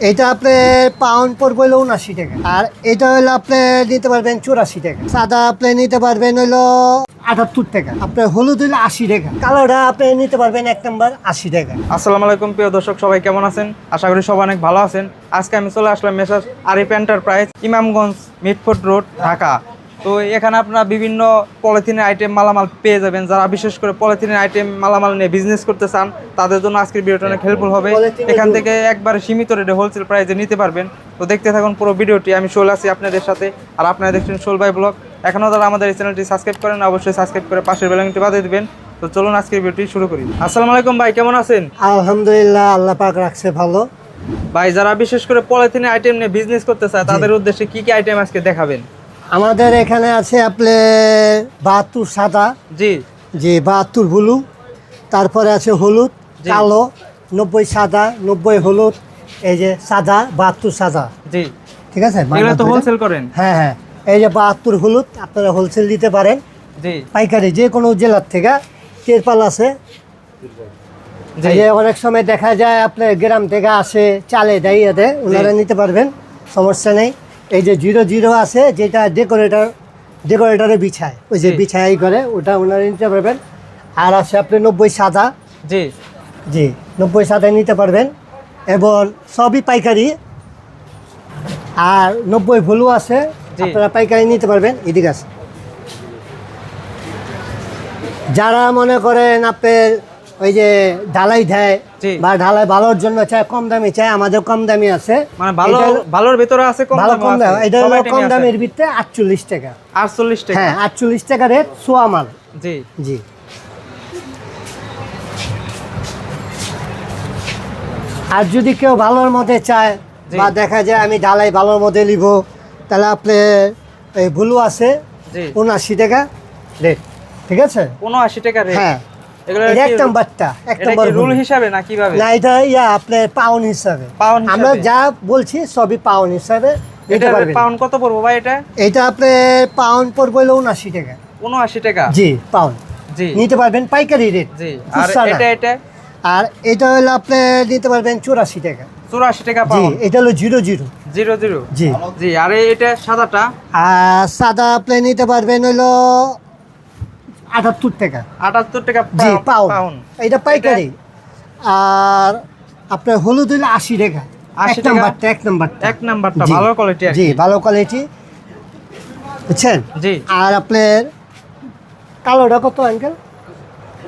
এটা আপনি পাউন্ড পড়বে হলো উনাশি টাকা। আর এটা হলো আপনি নিতে পারবেন চুরাশি টাকা। সাদা আপনি নিতে পারবেন হলো আটাত্তর টাকা। আপনার হলুদ হলো আশি টাকা। কালোটা আপনি নিতে পারবেন এক নম্বর আশি টাকা। আসসালামু আলাইকুম, প্রিয় দর্শক, সবাই কেমন আছেন? আশা করি সবাই অনেক ভালো আছেন। আজকে আমি চলে আসলাম messrs Arif enterprise Imamganj Mitford road Dhaka. তো এখানে আপনারা বিভিন্ন পলিথিনের আইটেম মালামাল পেয়ে যাবেন। যারা বিশেষ করে পলিথিনের আইটেম মালামাল নিয়ে বিজনেস করতে চান তাদের জন্য আজকের ভিডিওটা অনেক হেল্পফুল হবে। এখান থেকে একবারে সীমিত রেটে হোলসেল প্রাইসে নিতে পারবেন। তো দেখতে থাকুন পুরো ভিডিওটি। আমি শোল আছি আপনাদের সাথে। আর আপনারা দেখছেন শোল বাই ব্লগ এখনও যারা আমাদের এই চ্যানেলটি সাবস্ক্রাইব করেন অবশ্যই সাবস্ক্রাইব করে পাশের বেলাংটি বাজিয়ে দিবেন। তো চলুন আজকের ভিডিওটি শুরু করি। আসসালামু আলাইকুম ভাই কেমন আছেন? আলহামদুলিল্লাহ আল্লাহ পাক রাখছে ভালো। ভাই যারা বিশেষ করে পলিথিনের আইটেম নিয়ে বিজনেস করতে চায় তাদের উদ্দেশ্যে কি কি আইটেম আজকে দেখাবেন? আমাদের এখানে আছে আপনি বাহাত্তর সাদা জি। যে বাহাত্তর ব্লু তারপরে আছে হলুদ কালো নব্বই সাদা নব্বই হলুদ এই যে সাদা বাহাত্তর সাদা। জি। ঠিক আছে? তো হোলসেল করেন? হ্যাঁ হ্যাঁ। এই যে বাহাত্তর হলুদ আপনারা হোলসেল দিতে পারেন। জি। পাইকারি যে কোনো জেলার থেকে তেরপাল আছে। যে অনেক সময় দেখা যায় আপনার গ্রাম থেকে আসে চালে দাঁড়িয়ে দেয় ওনারা নিতে পারবেন সমস্যা নেই। এই যে জিরো জিরো আছে যেটা ডেকোরেটর ডেকোরেটরে বিছায় ওই যে জি। বিছাই করে ওটা ওনারা নিতে পারবেন আর আছে আপনি নব্বই সাদা জি জি নব্বই সাদা নিতে পারবেন এবং সবই পাইকারি আর নব্বই ভুলু আছে। আপনারা পাইকারি নিতে পারবেন এদিকে আছে যারা মনে করেন আপনার ওই যে ঢালাই দেয়। বা ঢালাই ভালোর জন্য চায় কম দামি চায় আমাদের কম দামি আছে। মানে ভালো ভালোর ভেতরে আছে কম ভালো কম দাম। এটা হলো কম দামের ভিতরে আটচল্লিশ টাকা। 48 টাকা। হ্যাঁ আটচল্লিশ টাকা রেট সোয়া মাল জি। জি। আর যদি কেউ ভালোর মধ্যে চায় বা দেখা যায় আমি ঢালাই ভালোর মধ্যে নিব তাহলে আপনি এই ভুলু আছে উনআশি টাকা রেট ঠিক আছে? 79 টাকা রেট। হ্যাঁ। এগুলো এটা এক কি- নাম্বারটা এক এটা নাম্বার কি রুল হিসাবে না কীভাবে? না এটা ইয়া আপনার পাউন্ড হিসাবে। আমরা যা বলছি সবই পাউন্ড হিসাবে এটা পাউন্ড কত পড়ব ভাই এটা? এটা আপনার পাউন্ড পড়বে হলো উনআশি টাকা। 79 টাকা? জি পাউন্ড জি। নিতে পারবেন পাইকারি রেট জি। আর এটা এটা? আর এটা হলো আপনি নিতে পারবেন চুরাশি টাকা। 84 টাকা জি পাউন্ড এটা হলো জিরো জিরো। Zero zero? জি। জি আর এটা সাদাটা? আর সাদা আপনি নিতে পারবেন হলো আটাত্তর টাকা। 78 টাকা জি পাউন্ড। এটা পাইকারি। আর আপনার হলুদ হলো আশি টাকা। 80 এক টাকা? নাম্বারটা এক নাম্বারটা। এক নাম্বারটা ভালো কোয়ালিটি জি ভালো কোয়ালিটি বুঝছেন? জি। আর আপনার কালোটা কত আঙ্কেল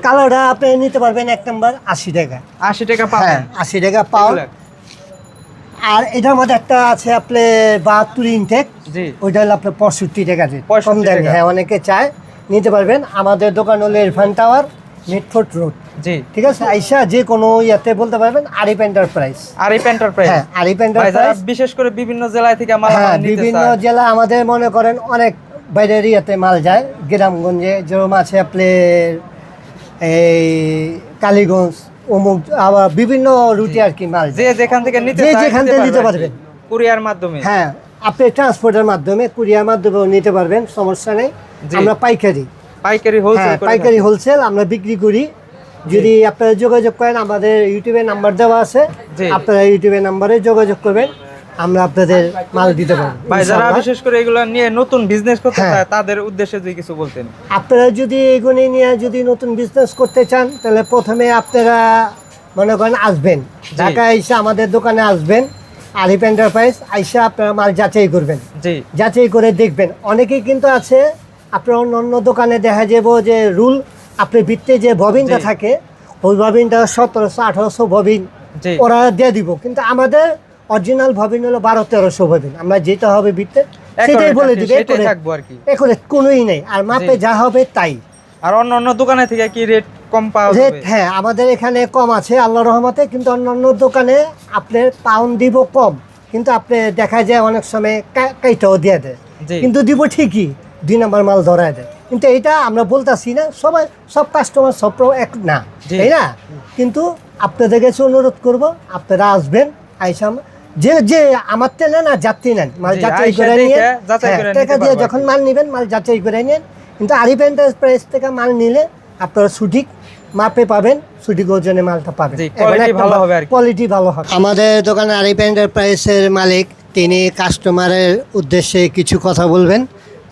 কালোটা আপনি নিতে পারবেন এক নাম্বার আশি টাকা। 80 টাকা হ্যাঁ আশি টাকা পাউন্ড। আর এটার মধ্যে একটা আছে আপনার বাহাত্তর ইনটেক। ওইটা হলো আপনার পঁয়ষট্টি টাকা রেট 65 কম টাকা। হ্যাঁ অনেকে চায়। নিতে পারবেন আমাদের দোকান হলো ইরফান টাওয়ার মিটফোর্ট রোড। জি। ঠিক আছে? আইসা যে কোনো ইয়াতে বলতে পারবেন আরিফ এন্টারপ্রাইজ। আরিফ এন্টারপ্রাইজ। হ্যাঁ আরিফ এন্টারপ্রাইজ। বিশেষ করে বিভিন্ন জেলায় থেকে মাল হ্যাঁ বিভিন্ন জেলা আমাদের মনে করেন অনেক বাইরের ইয়াতে মাল যায়। গ্রামগঞ্জে যেরকম আছে আপনার এই কালীগঞ্জ অমুক আবার বিভিন্ন রুটে আর কি মাল যে যেখান থেকে নিতে যেখান থেকে নিতে পারবেন। কুরিয়ার মাধ্যমে। হ্যাঁ আপনি ট্রান্সপোর্টের মাধ্যমে কুরিয়ার মাধ্যমেও নিতে পারবেন সমস্যা নেই। আমরা পাইকারি। পাইকারি হোলসেল হ্যাঁ পাইকারি হোলসেল আমরা বিক্রি করি। যদি আপনারা যোগাযোগ করেন আমাদের ইউটিউবে নাম্বার দেওয়া আছে। আপনারা ইউটিউবে নাম্বারে যোগাযোগ করবেন। আমরা আপনাদের মাল দিতে পারব। ভাই যারা বিশেষ করে এগুলো নিয়ে নতুন বিজনেস করতে হ্যাঁ। চায় তাদের উদ্দেশ্যে যদি কিছু বলতেন। আপনারা যদি এগুলি নিয়ে যদি নতুন বিজনেস করতে চান তাহলে প্রথমে আপনারা মনে করেন আসবেন। ঢাকায় এসে আমাদের দোকানে আসবেন। আরিফ এন্টারপ্রাইজ আইসা আপনারা মাল যাচাই করবেন। জি। যাচাই করে দেখবেন। অনেকেই কিন্তু আছে আপনার অন্য অন্য দোকানে দেখা যাব যে রুল আপনি ভিত্তে যে ববিনটা থাকে ওই ববিনটা সতেরোশো আঠারোশো ববিন ওরা দিয়ে দিব। কিন্তু আমাদের অরিজিনাল ববিন হলো বারো তেরোশো ববিন আমরা যেটা হবে ভিত্তে সেটাই বলে দিবে এখানে কোনোই নেই। আর মাপে যা হবে তাই। আর অন্য অন্য দোকানে থেকে কি রেট কম পাওয়া রেট হ্যাঁ আমাদের এখানে কম আছে আল্লাহ রহমতে কিন্তু অন্য অন্য দোকানে আপনার পাউন্ড দিব কম কিন্তু আপনি দেখা যায় অনেক সময় কাইটাও দিয়ে দেয়। কিন্তু দিব ঠিকই দুই নাম্বার মাল ধরায় দেয়। কিন্তু এইটা আমরা বলতাছি না সবাই সব কাস্টমার সব এক না তাই না? কিন্তু আপনাদের কাছে অনুরোধ করব আপনারা আসবেন আইসাম যে যে আমার তে নেন আর যাত্রী নেন মাল জি, যাচাই করে নিয়ে হ্যাঁ, টাকা দিয়ে যখন মাল নেবেন মাল যাচাই করে নিন কিন্তু আরিফ এন্টারপ্রাইজ থেকে মাল নিলে আপনারা সঠিক মাপে পাবেন সঠিক ওজনে মালটা পাবেন। ভালো হবে কোয়ালিটি ভালো হবে। আমাদের দোকানে আরিফ এন্টারপ্রাইজের মালিক তিনি কাস্টমারের উদ্দেশ্যে কিছু কথা বলবেন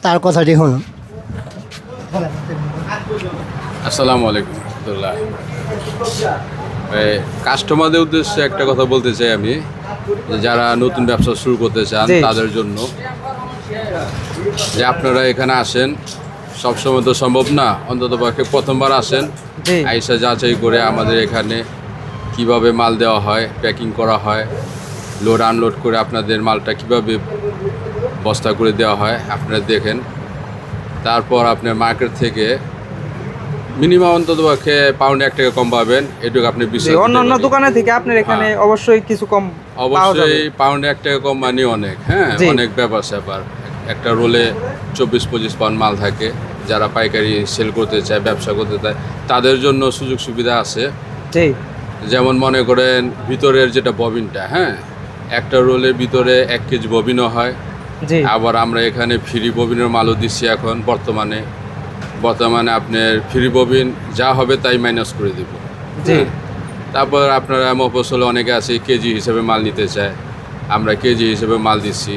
তার কথাটি শুনুন। আসসালামু আলাইকুম রহমতুল্লাহ। কাস্টমারদের উদ্দেশ্যে একটা কথা বলতে চাই আমি যারা নতুন ব্যবসা শুরু করতে চান তাদের জন্য। যে আপনারা এখানে আসেন সবসময় তো সম্ভব না। অন্তত পক্ষে প্রথমবার আসেন। আইসা যাচাই করে আমাদের এখানে কীভাবে মাল দেওয়া হয় প্যাকিং করা হয় লোড আনলোড করে আপনাদের মালটা কীভাবে বস্তা করে দেওয়া হয় আপনারা দেখেন। তারপর আপনার মার্কেট থেকে মিনিমাম অন্তত পক্ষে পাউন্ড এক টাকা কম পাবেন। এটুকু আপনি বিশ্বাস অন্য অন্য দোকানে থেকে আপনার এখানে অবশ্যই কিছু কম অবশ্যই পাউন্ড এক টাকা কম মানে অনেক হ্যাঁ অনেক ব্যাপার স্যাপার একটা রোলে চব্বিশ পঁচিশ পাউন্ড মাল থাকে যারা পাইকারি সেল করতে চায় ব্যবসা করতে চায় তাদের জন্য সুযোগ সুবিধা আছে। যেমন মনে করেন ভিতরের যেটা ববিনটা হ্যাঁ একটা রোলের ভিতরে এক কেজি ববিনও হয়। আবার আমরা এখানে ফ্রি ববিনের মালও দিচ্ছি এখন বর্তমানে। বর্তমানে আপনার ফ্রি ববিন যা হবে তাই মাইনাস করে দেব। জি। তারপর আপনারা মফসলে অনেকে আছে কেজি হিসেবে মাল নিতে চায়। আমরা কেজি হিসেবে মাল দিচ্ছি।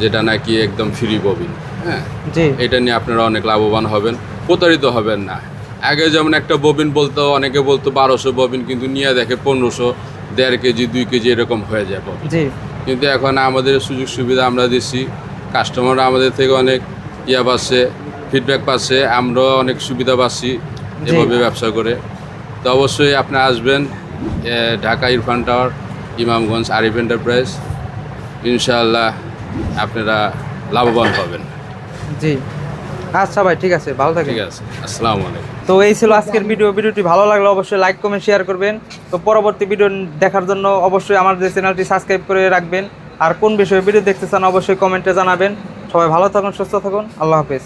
যেটা নাকি একদম ফ্রি ববিন হ্যাঁ? এটা নিয়ে আপনারা অনেক লাভবান হবেন প্রতারিত হবেন না। আগে যেমন একটা ববিন বলতো অনেকে বলতো বারোশো ববিন কিন্তু নিয়ে দেখে পনেরোশো দেড় কেজি দুই কেজি এরকম হয়ে যায় ববিন কিন্তু এখন আমাদের সুযোগ সুবিধা আমরা দিচ্ছি কাস্টমাররা আমাদের থেকে অনেক ইয়া পাচ্ছে ফিডব্যাক পাচ্ছে আমরাও অনেক সুবিধা পাচ্ছি এভাবে ব্যবসা করে। তো অবশ্যই আপনি আসবেন ঢাকা ইরফান টাওয়ার ইমামগঞ্জ আরিফ এন্টারপ্রাইজ ইনশাআল্লাহ আপনারা লাভবান হবেন। জি। আচ্ছা ভাই ঠিক আছে ভালো থাকেন। ঠিক আছে আসসালামু আলাইকুম। তো এই ছিল আজকের ভিডিও। ভিডিওটি ভালো লাগলে অবশ্যই লাইক কমেন্ট শেয়ার করবেন। তো পরবর্তী ভিডিও দেখার জন্য অবশ্যই আমাদের চ্যানেলটি সাবস্ক্রাইব করে রাখবেন। আর কোন বিষয়ে ভিডিও দেখতে চান অবশ্যই কমেন্টে জানাবেন। সবাই ভালো থাকুন সুস্থ থাকুন। আল্লাহ হাফেজ।